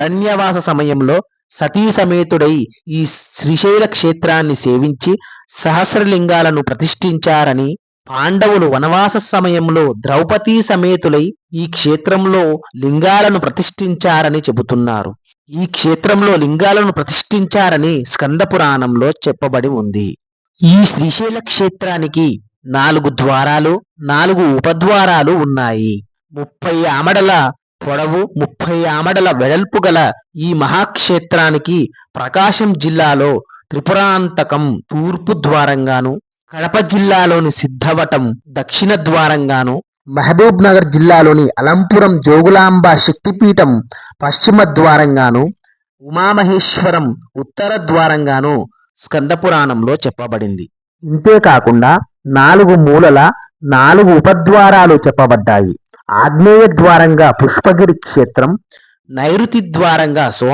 అరణ్యవాస సమయంలో సతీ సమేతుడై ఈ శ్రీశైల క్షేత్రాన్ని సేవించి సహస్రలింగాలను ప్రతిష్ఠించారని పాండవులు వనవాస సమయంలో ద్రౌపదీ సమేతులై ఈ క్షేత్రంలో లింగాలను ప్రతిష్ఠించారని చెబుతున్నారు. ఈ క్షేత్రంలో లింగాలను ప్రతిష్ఠించారని స్కంద పురాణంలో చెప్పబడి ఉంది. ఈ శ్రీశైల క్షేత్రానికి నాలుగు ద్వారాలు నాలుగు ఉపద్వారాలు ఉన్నాయి. ముప్పై ఆమడల పొడవు ముప్పై ఆమడల వెడల్పు గల ఈ మహాక్షేత్రానికి ప్రకాశం జిల్లాలో త్రిపురాంతకం తూర్పు ద్వారంగాను కడప జిల్లాలోని సిద్ధవటం దక్షిణ ద్వారంగాను మహబూబ్ నగర్ జిల్లాలోని అలంపురం జోగులాంబ శక్తిపీఠం పశ్చిమ ద్వారంగాను ఉమామహేశ్వరం ఉత్తర ద్వారంగాను స్కందపురాణంలో చెప్పబడింది. ఇంతేకాకుండా నాలుగు మూలల నాలుగు ఉపద్వారాలు చెప్పబడ్డాయి. ఆగ్నేయ ద్వారంగా పుష్పగిరి క్షేత్రం నైరుతి ద్వారంగా సో